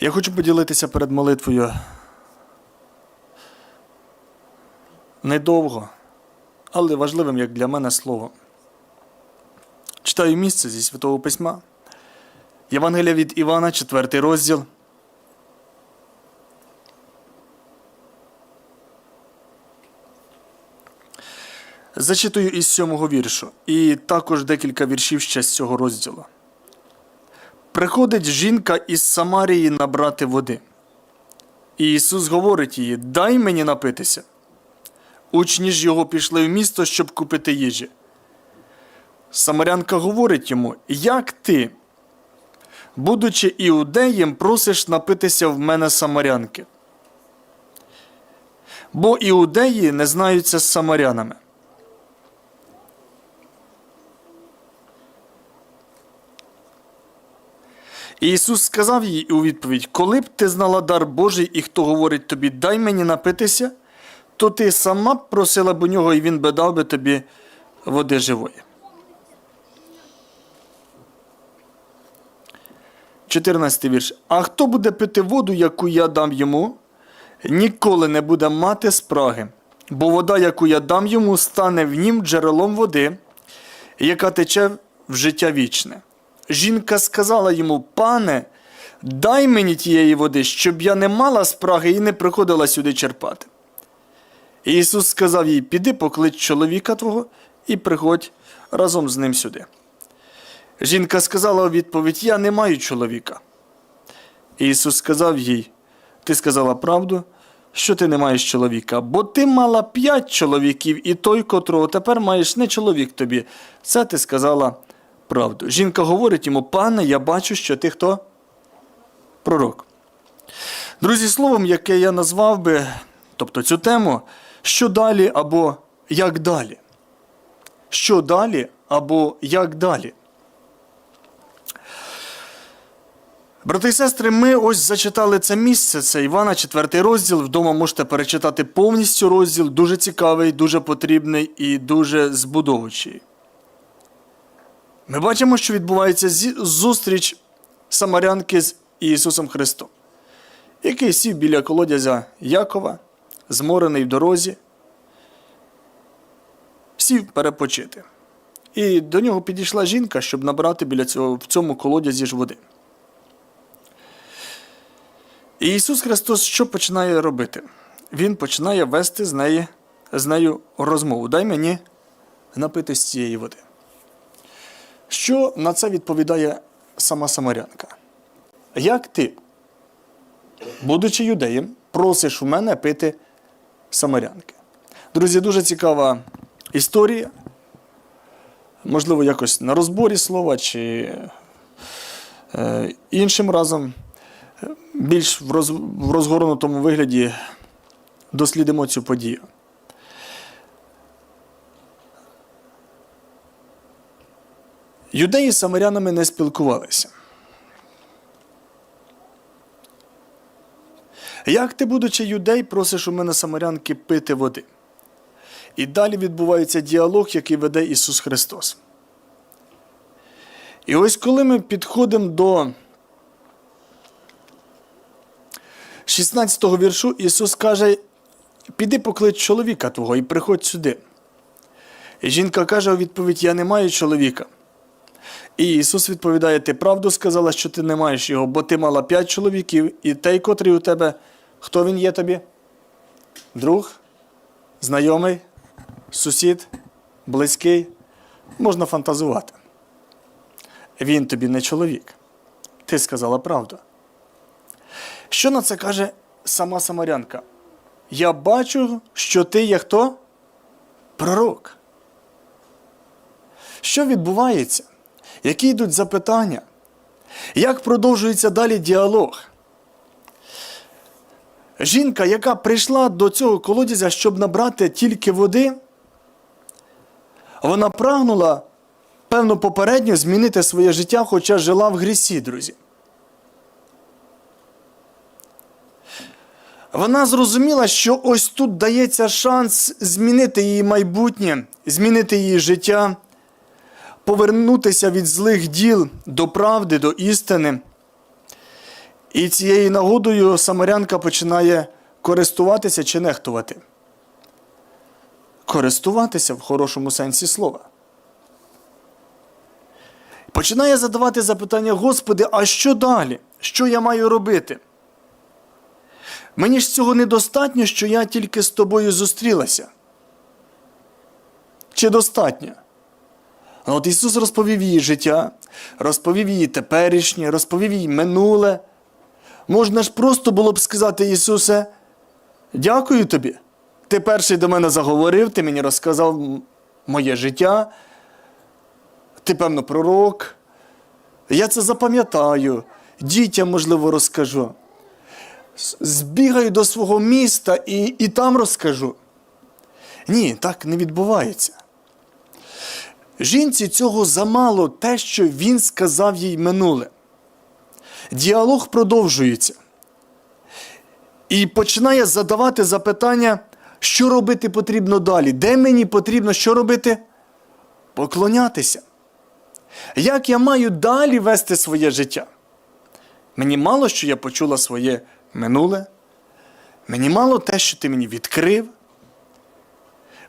Я хочу поділитися перед молитвою недовго, але важливим як для мене словом. Читаю місце зі Святого Письма. Євангелія від Івана, 4 розділ. Зачитую із сьомого віршу, і також декілька віршів ще з цього розділу. Приходить жінка із Самарії набрати води. І Ісус говорить їй: Дай мені напитися. Учні ж його пішли в місто, щоб купити їжі. Самарянка говорить йому: Як ти, будучи іудеєм, просиш напитися в мене самарянки? Бо іудеї не знаються з самарянами. Ісус сказав їй у відповідь: Коли б ти знала дар Божий і хто говорить тобі, дай мені напитися, то ти сама б просила б у нього, і він би дав би тобі води живої. 14 вірш. А хто буде пити воду, яку я дам йому, ніколи не буде мати спраги, бо вода, яку я дам йому, стане в нім джерелом води, яка тече в життя вічне. Жінка сказала йому: Пане, дай мені тієї води, щоб я не мала спраги і не приходила сюди черпати. Ісус сказав їй: Піди поклич чоловіка твого і приходь разом з ним сюди. Жінка сказала у відповідь: Я не маю чоловіка. Ісус сказав їй: Ти сказала правду, що ти не маєш чоловіка, бо ти мала п'ять чоловіків, і той, котрого тепер маєш не чоловік тобі. Це ти сказала правду. Жінка говорить йому: Пане, я бачу, що ти хто? Пророк. Друзі, словом, яке я назвав би, тобто цю тему, що далі або як далі? Що далі або як далі? Брати і сестри, ми ось зачитали це місце, це Івана, 4 розділ. Вдома можете перечитати повністю розділ, дуже цікавий, дуже потрібний і дуже збудовуючий. Ми бачимо, що відбувається зустріч самарянки з Ісусом Христом, який сів біля колодязя Якова, зморений в дорозі, сів перепочити. І до нього підійшла жінка, щоб набрати біля цього, в цьому колодязі ж води. І Ісус Христос що починає робити? Він починає вести з, неї, з нею розмову. Дай мені напити з цієї води. Що на це відповідає сама Самарянка? Як ти, будучи юдеєм, просиш у мене пити самарянки? Друзі, дуже цікава історія. Можливо, якось на розборі слова чи е, іншим разом більш в розгорнутому вигляді дослідимо цю подію. Юдеї з самарянами не спілкувалися. Як ти, будучи юдей, просиш у мене самарянки пити води? І далі відбувається діалог, який веде Ісус Христос. І ось коли ми підходимо до 16-го віршу, Ісус каже: Піди поклич чоловіка твого і приходь сюди. І жінка каже у відповідь: Я не маю чоловіка. І Ісус відповідає: Ти правду сказала, що ти не маєш його, бо ти мала п'ять чоловіків, і той, котрий у тебе, хто він є тобі? Друг, знайомий, сусід, близький, можна фантазувати. Він тобі не чоловік. Ти сказала правду. Що на це каже сама Самарянка? Я бачу, що ти є хто? Пророк. Що відбувається? Які йдуть запитання? Як продовжується далі діалог? Жінка, яка прийшла до цього колодязя, щоб набрати тільки води, вона прагнула, певно, попередньо змінити своє життя, хоча жила в грісі, друзі. Вона зрозуміла, що ось тут дається шанс змінити її майбутнє, змінити її життя, повернутися від злих діл до правди, до істини. І цією нагодою самарянка починає користуватися чи нехтувати. Користуватися в хорошому сенсі слова. Починає задавати запитання, Господи, а що далі? Що я маю робити? Мені ж цього недостатньо, що я тільки з тобою зустрілася. Чи достатньо? А От Ісус розповів її життя, розповів її теперішнє, розповів їй минуле. Можна ж просто було б сказати, Ісусе, дякую тобі. Ти перший до мене заговорив, ти мені розказав моє життя. Ти, певно, пророк. Я це запам'ятаю, дітям, можливо, розкажу. Збігаю до свого міста і, і там розкажу. Ні, так не відбувається. Жінці цього замало те, що він сказав їй минуле. Діалог продовжується. І починає задавати запитання, що робити потрібно далі, де мені потрібно що робити? Поклонятися. Як я маю далі вести своє життя? Мені мало, що я почула своє минуле. Мені мало те, що ти мені відкрив.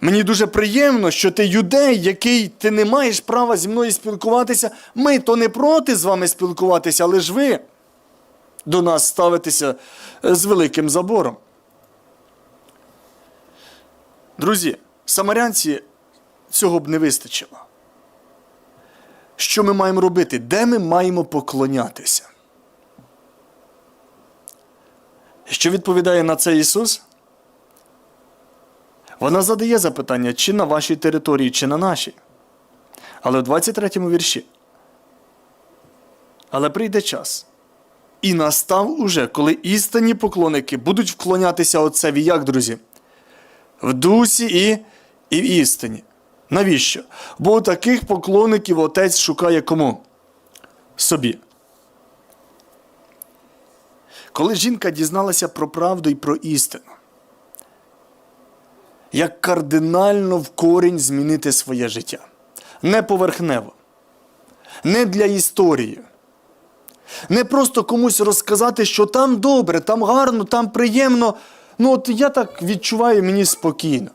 Мені дуже приємно, що ти юдей, який ти не маєш права зі мною спілкуватися. Ми то не проти з вами спілкуватися, але ж ви до нас ставитеся е, з великим забором. Друзі, самарянці цього б не вистачило. Що ми маємо робити? Де ми маємо поклонятися? Що відповідає на це Ісус? Вона задає запитання, чи на вашій території, чи на нашій. Але в 23 му вірші. Але прийде час. І настав уже, коли істинні поклонники будуть вклонятися Отцеві, як, друзі? В дусі і, і в істині. Навіщо? Бо у таких поклонників Отець шукає кому? Собі. Коли жінка дізналася про правду і про істину, як кардинально в корінь змінити своє життя. Не поверхнево, не для історії. Не просто комусь розказати, що там добре, там гарно, там приємно. Ну, от я так відчуваю мені спокійно.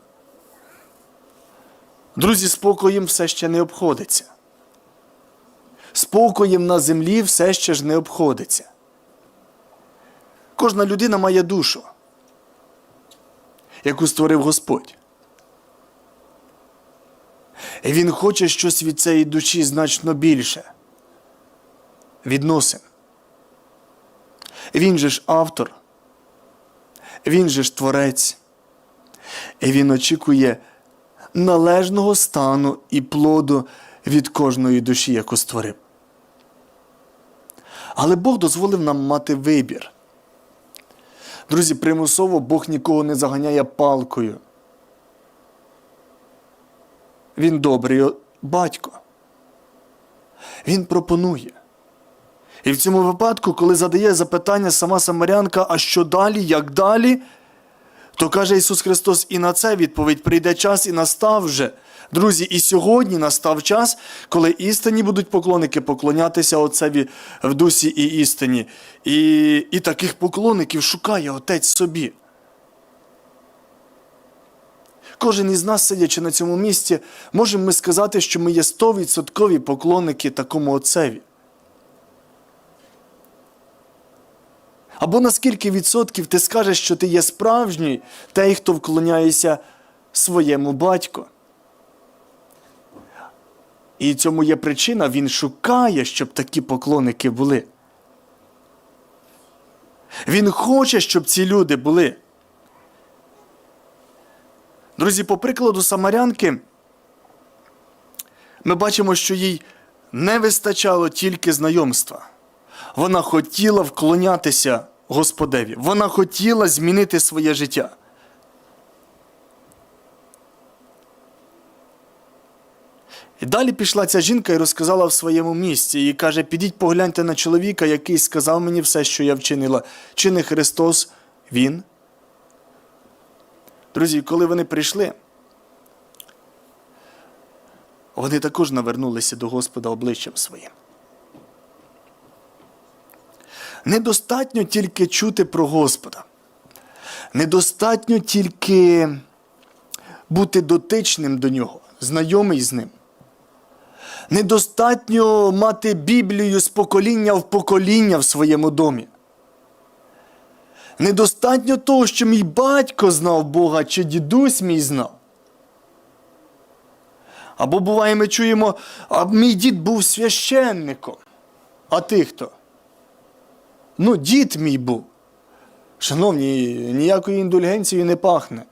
Друзі, спокоєм все ще не обходиться. Спокоєм на землі все ще ж не обходиться. Кожна людина має душу яку створив Господь. І Він хоче щось від цієї душі значно більше. Відносин. Він же ж автор, він же ж творець, і він очікує належного стану і плоду від кожної душі, яку створив. Але Бог дозволив нам мати вибір. Друзі, примусово Бог нікого не заганяє палкою. Він добрий батько. Він пропонує. І в цьому випадку, коли задає запитання сама Самарянка, а що далі, як далі, то каже Ісус Христос, і на це відповідь прийде час і настав вже. Друзі, і сьогодні настав час, коли істинні будуть поклонники поклонятися Отцеві в дусі і істині. І, і таких поклонників шукає Отець собі. Кожен із нас, сидячи на цьому місці, можемо ми сказати, що ми є 100% поклонники такому Отцеві. Або на скільки відсотків ти скажеш, що ти є справжній, той, хто вклоняється своєму батьку. І цьому є причина, він шукає, щоб такі поклонники були. Він хоче, щоб ці люди були. Друзі, по прикладу Самарянки, ми бачимо, що їй не вистачало тільки знайомства. Вона хотіла вклонятися Господеві. Вона хотіла змінити своє життя. І далі пішла ця жінка і розказала в своєму місці. І каже: підіть погляньте на чоловіка, який сказав мені все, що я вчинила. Чи не Христос Він? Друзі, коли вони прийшли, вони також навернулися до Господа обличчям своїм. Недостатньо тільки чути про Господа. Недостатньо тільки бути дотичним до нього, знайомий з ним. Недостатньо мати Біблію з покоління в покоління в своєму домі. Недостатньо того, що мій батько знав Бога, чи дідусь мій знав. Або буває, ми чуємо, а мій дід був священником. А ти хто? Ну, дід мій був. Шановні, ніякої індульгенції не пахне.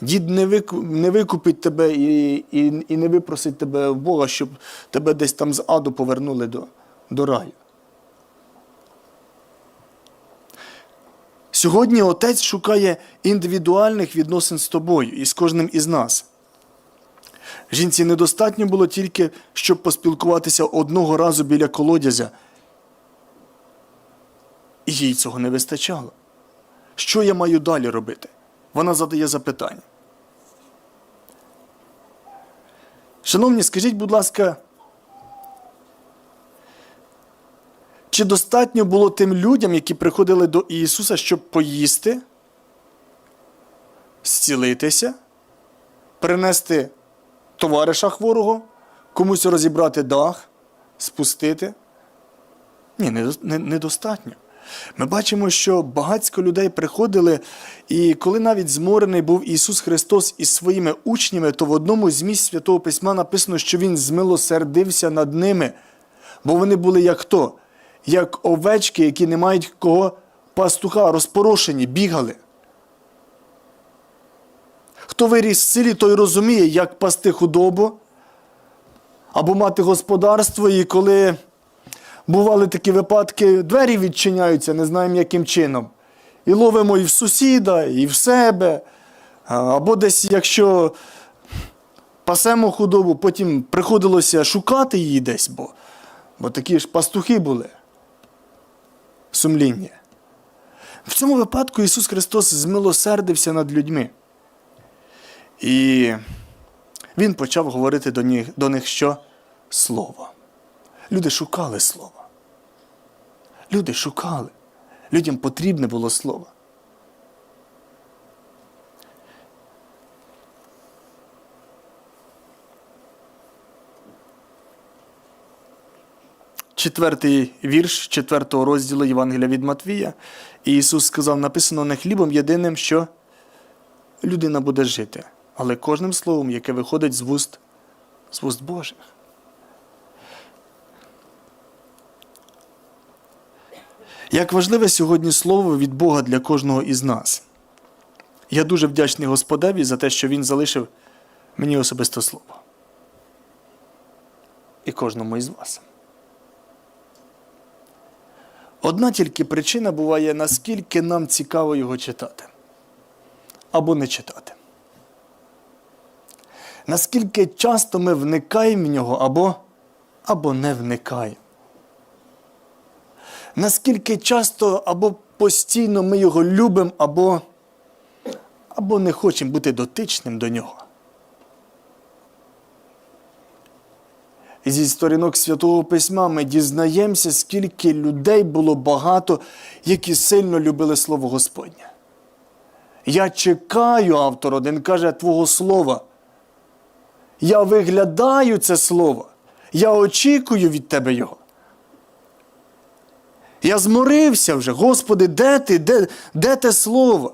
Дід не вику- не викупить тебе і, і, і не випросить тебе в Бога, щоб тебе десь там з аду повернули до, до раю. Сьогодні отець шукає індивідуальних відносин з тобою і з кожним із нас. Жінці недостатньо було тільки, щоб поспілкуватися одного разу біля колодязя. І їй цього не вистачало. Що я маю далі робити? Вона задає запитання. Шановні, скажіть, будь ласка, чи достатньо було тим людям, які приходили до Ісуса, щоб поїсти, зцілитися, принести товариша хворого, комусь розібрати дах, спустити? Ні, недостатньо. Ми бачимо, що багатько людей приходили, і коли навіть зморений був Ісус Христос із своїми учнями, то в одному з місць Святого Письма написано, що Він змилосердився над ними, бо вони були як хто? Як овечки, які не мають кого пастуха, розпорошені, бігали. Хто виріс в селі, той розуміє, як пасти худобу або мати господарство, і коли бували такі випадки, двері відчиняються, не знаємо яким чином. І ловимо і в сусіда, і в себе. Або десь, якщо пасемо худобу, потім приходилося шукати її десь, бо, бо такі ж пастухи були. Сумління. В цьому випадку Ісус Христос змилосердився над людьми. І Він почав говорити до них, до них що? Слово. Люди шукали слова. Люди шукали. Людям потрібне було слово. Четвертий вірш четвертого розділу Євангелія від Матвія. І Ісус сказав: написано не хлібом єдиним, що людина буде жити, але кожним словом, яке виходить з вуст, з вуст Божих. Як важливе сьогодні слово від Бога для кожного із нас. Я дуже вдячний Господеві за те, що Він залишив мені особисто слово. І кожному із вас. Одна тільки причина буває, наскільки нам цікаво його читати або не читати. Наскільки часто ми вникаємо в нього або, або не вникаємо. Наскільки часто або постійно ми його любимо, або, або не хочемо бути дотичним до нього. Зі сторінок Святого Письма ми дізнаємося, скільки людей було багато, які сильно любили Слово Господнє. Я чекаю, автор один каже, Твого слова. Я виглядаю це слово. Я очікую від Тебе його. Я зморився вже, Господи, де ти? Де, де те слово?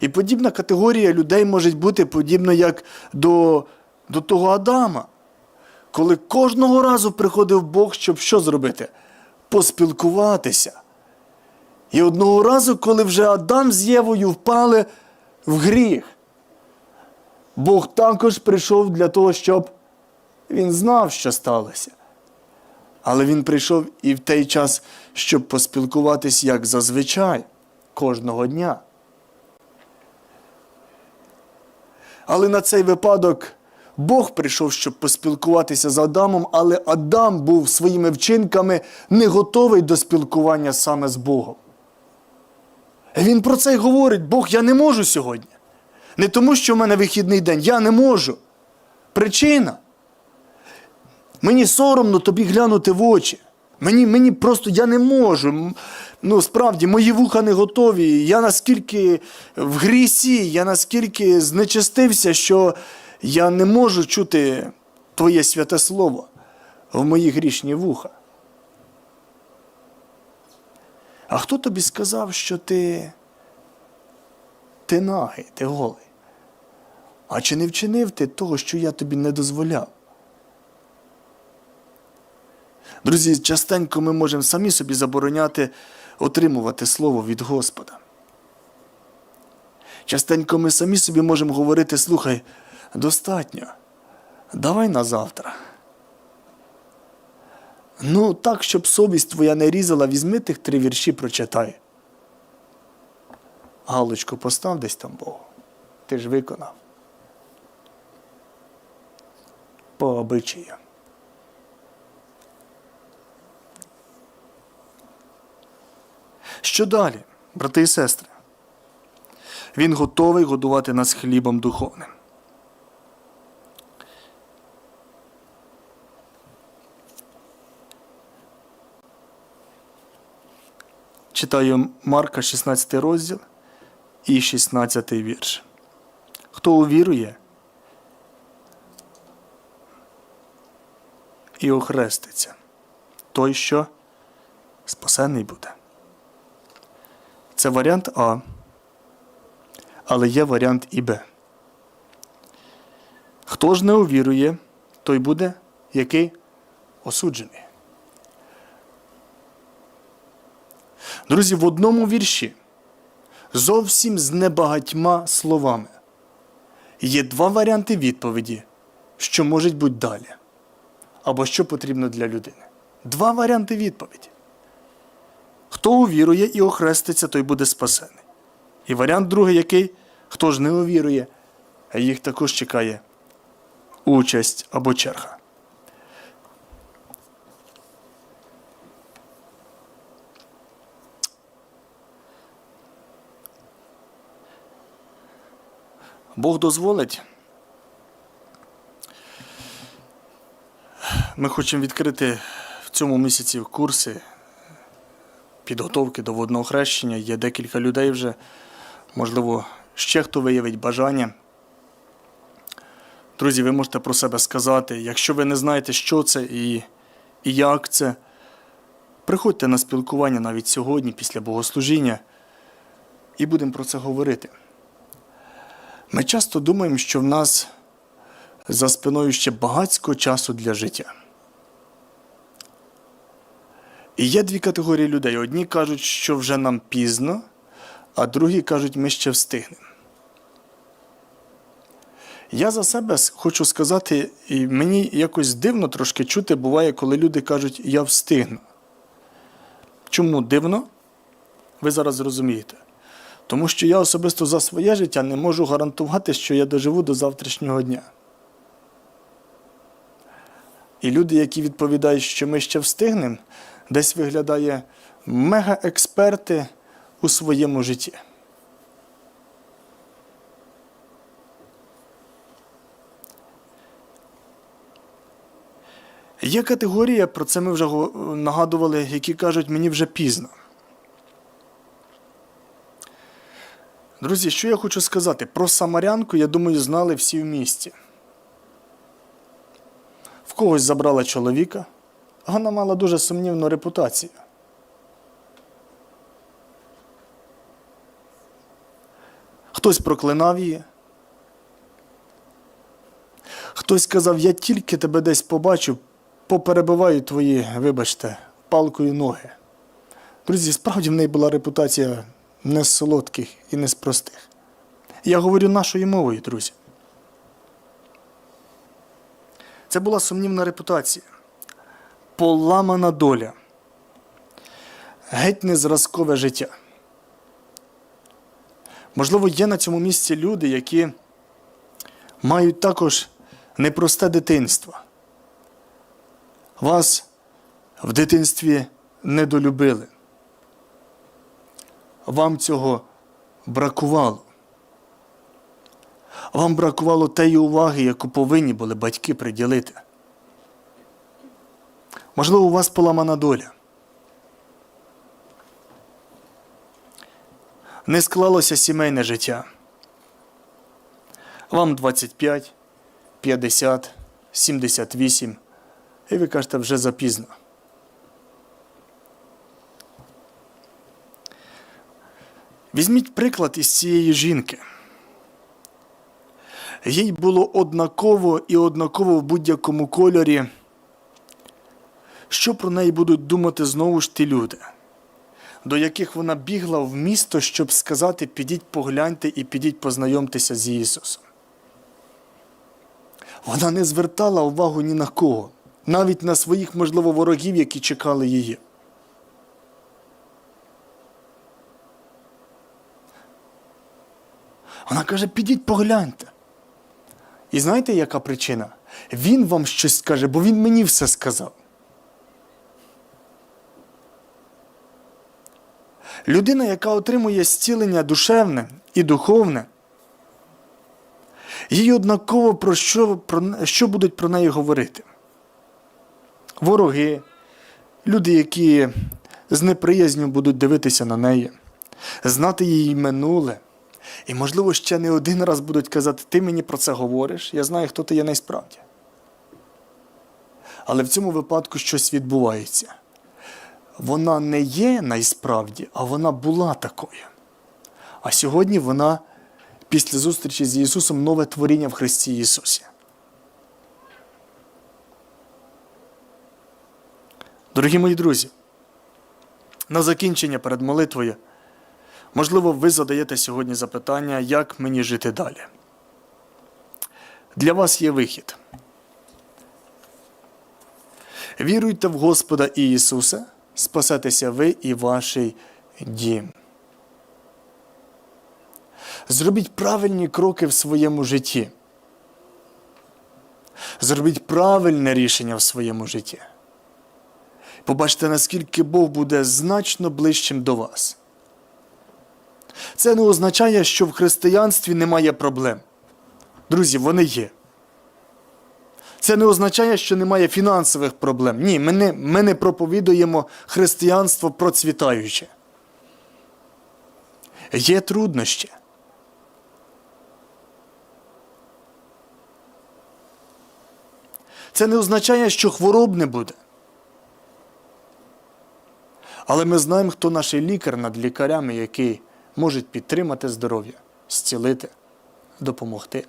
І подібна категорія людей може бути подібна як до, до того Адама, коли кожного разу приходив Бог, щоб що зробити? Поспілкуватися. І одного разу, коли вже Адам з Євою впали в гріх, Бог також прийшов для того, щоб він знав, що сталося. Але він прийшов і в той час, щоб поспілкуватись як зазвичай, кожного дня. Але на цей випадок Бог прийшов, щоб поспілкуватися з Адамом, але Адам був своїми вчинками не готовий до спілкування саме з Богом. Він про це й говорить: Бог, я не можу сьогодні. Не тому, що в мене вихідний день, я не можу. Причина. Мені соромно тобі глянути в очі. Мені, мені просто я не можу. Ну, справді, мої вуха не готові. Я наскільки в грісі, я наскільки знечистився, що я не можу чути Твоє святе слово в мої грішні вуха. А хто тобі сказав, що ти, ти нагий, ти голий? А чи не вчинив ти того, що я тобі не дозволяв? Друзі, частенько ми можемо самі собі забороняти отримувати слово від Господа. Частенько ми самі собі можемо говорити: слухай, достатньо, давай на завтра. Ну, так, щоб совість твоя не різала, візьми тих три вірші, прочитай. Галочку постав десь там Богу. Ти ж виконав. По обичаю. Що далі, брати і сестри? Він готовий годувати нас хлібом духовним. Читаю Марка 16 розділ і 16 вірш. Хто увірує і охреститься, той, що спасений буде. Це варіант А. Але є варіант і Б. Хто ж не увірує, той буде який осуджений. Друзі, в одному вірші зовсім з небагатьма словами є два варіанти відповіді, що можуть бути далі, або що потрібно для людини. Два варіанти відповіді. Хто увірує і охреститься, той буде спасений. І варіант другий, який хто ж не увірує, їх також чекає участь або черга. Бог дозволить. Ми хочемо відкрити в цьому місяці курси підготовки до водного хрещення. Є декілька людей вже, можливо, ще хто виявить бажання. Друзі, ви можете про себе сказати. Якщо ви не знаєте, що це і, і як це, приходьте на спілкування навіть сьогодні, після богослужіння, і будемо про це говорити. Ми часто думаємо, що в нас за спиною ще багатько часу для життя. Є дві категорії людей. Одні кажуть, що вже нам пізно, а другі кажуть, ми ще встигнемо. Я за себе хочу сказати, і мені якось дивно трошки чути буває, коли люди кажуть, я встигну. Чому дивно? Ви зараз зрозумієте. Тому що я особисто за своє життя не можу гарантувати, що я доживу до завтрашнього дня. І люди, які відповідають, що ми ще встигнемо, десь виглядає мега-експерти у своєму житті. Є категорія, про це ми вже нагадували, які кажуть, мені вже пізно. Друзі, що я хочу сказати? Про Самарянку, я думаю, знали всі в місті. В когось забрала чоловіка, а вона мала дуже сумнівну репутацію. Хтось проклинав її. Хтось сказав, я тільки тебе десь побачу, поперебиваю твої, вибачте, палкою ноги. Друзі, справді в неї була репутація не з солодких і не з простих. Я говорю нашою мовою, друзі. Це була сумнівна репутація, поламана доля, геть незразкове життя. Можливо, є на цьому місці люди, які мають також непросте дитинство. Вас в дитинстві недолюбили. Вам цього бракувало. Вам бракувало тієї уваги, яку повинні були батьки приділити. Можливо, у вас поламана доля. Не склалося сімейне життя. Вам 25, 50, 78. І ви кажете, вже запізно. Візьміть приклад із цієї жінки. Їй було однаково і однаково в будь-якому кольорі що про неї будуть думати знову ж ті люди, до яких вона бігла в місто, щоб сказати: підіть погляньте і підіть познайомтеся з Ісусом. Вона не звертала увагу ні на кого, навіть на своїх, можливо, ворогів, які чекали її. Вона каже: підіть погляньте. І знаєте, яка причина? Він вам щось скаже, бо він мені все сказав. Людина, яка отримує зцілення душевне і духовне, їй однаково про що, про що будуть про неї говорити. Вороги, люди, які з неприязню будуть дивитися на неї, знати її минуле. І, можливо, ще не один раз будуть казати, ти мені про це говориш, я знаю, хто ти є найсправді. Але в цьому випадку щось відбувається. Вона не є найсправді, а вона була такою. А сьогодні вона, після зустрічі з Ісусом, нове творіння в Христі Ісусі. Дорогі мої друзі, на закінчення перед молитвою. Можливо, ви задаєте сьогодні запитання, як мені жити далі. Для вас є вихід. Віруйте в Господа Ісуса, спасетеся ви і ваш дім. Зробіть правильні кроки в своєму житті. Зробіть правильне рішення в своєму житті. Побачите, наскільки Бог буде значно ближчим до вас. Це не означає, що в християнстві немає проблем. Друзі, вони є. Це не означає, що немає фінансових проблем. Ні, ми не, ми не проповідуємо християнство процвітаюче. Є труднощі. Це не означає, що хвороб не буде. Але ми знаємо, хто наш лікар над лікарями, який можуть підтримати здоров'я, зцілити, допомогти.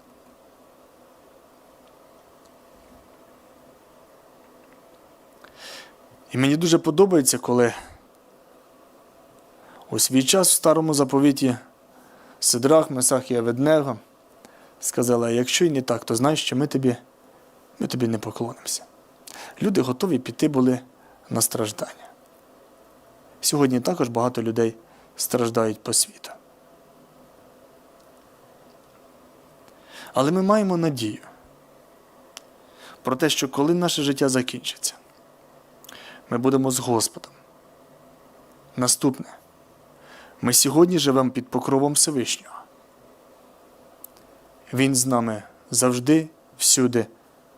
І мені дуже подобається, коли у свій час в старому заповіті Сидрах, Месах і Аведнего сказали, якщо й не так, то знай, що ми тобі, ми тобі не поклонимося. Люди готові піти були на страждання. Сьогодні також багато людей страждають по світу. Але ми маємо надію про те, що коли наше життя закінчиться, ми будемо з Господом. Наступне. Ми сьогодні живемо під покровом Всевишнього. Він з нами завжди, всюди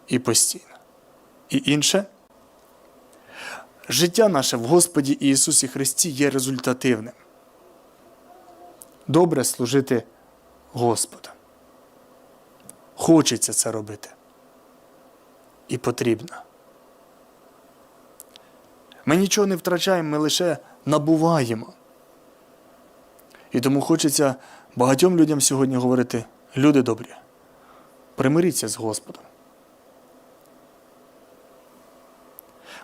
і постійно. І інше. Життя наше в Господі Ісусі Христі є результативним. Добре служити Господу. Хочеться це робити. І потрібно. Ми нічого не втрачаємо, ми лише набуваємо. І тому хочеться багатьом людям сьогодні говорити: люди добрі, примиріться з Господом.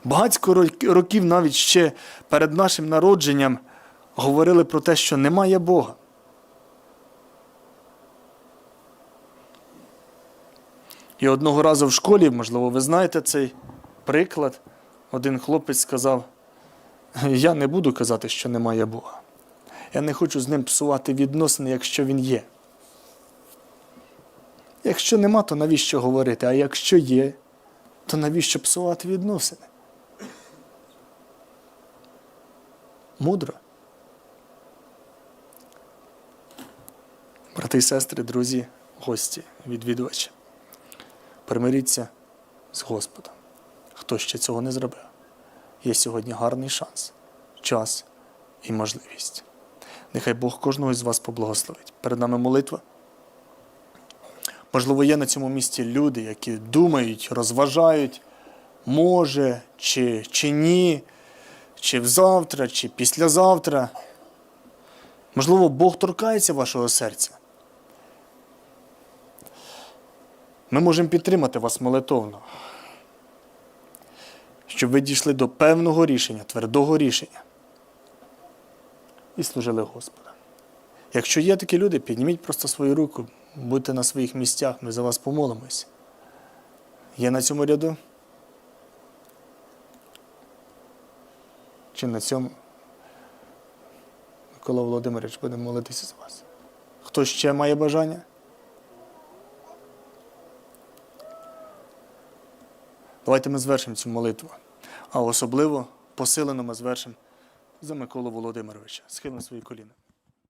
Багатько років навіть ще перед нашим народженням говорили про те, що немає Бога. І одного разу в школі, можливо, ви знаєте цей приклад, один хлопець сказав: Я не буду казати, що немає Бога. Я не хочу з ним псувати відносини, якщо він є. Якщо нема, то навіщо говорити? А якщо є, то навіщо псувати відносини? Мудро. Брати і сестри, друзі, гості, відвідувачі. Примиріться з Господом. Хто ще цього не зробив? Є сьогодні гарний шанс, час і можливість. Нехай Бог кожного з вас поблагословить. Перед нами молитва. Можливо, є на цьому місці люди, які думають, розважають, може чи, чи ні, чи взавтра, чи післязавтра. Можливо, Бог торкається вашого серця. Ми можемо підтримати вас молитовно, щоб ви дійшли до певного рішення, твердого рішення і служили Господа. Якщо є такі люди, підніміть просто свою руку, будьте на своїх місцях, ми за вас помолимось. Є на цьому ряду? Чи на цьому? Микола Володимирович, будемо молитися за вас. Хто ще має бажання? Давайте ми звершимо цю молитву. А особливо посилено ми звершимо за Миколу Володимировича. Схилимо свої коліна.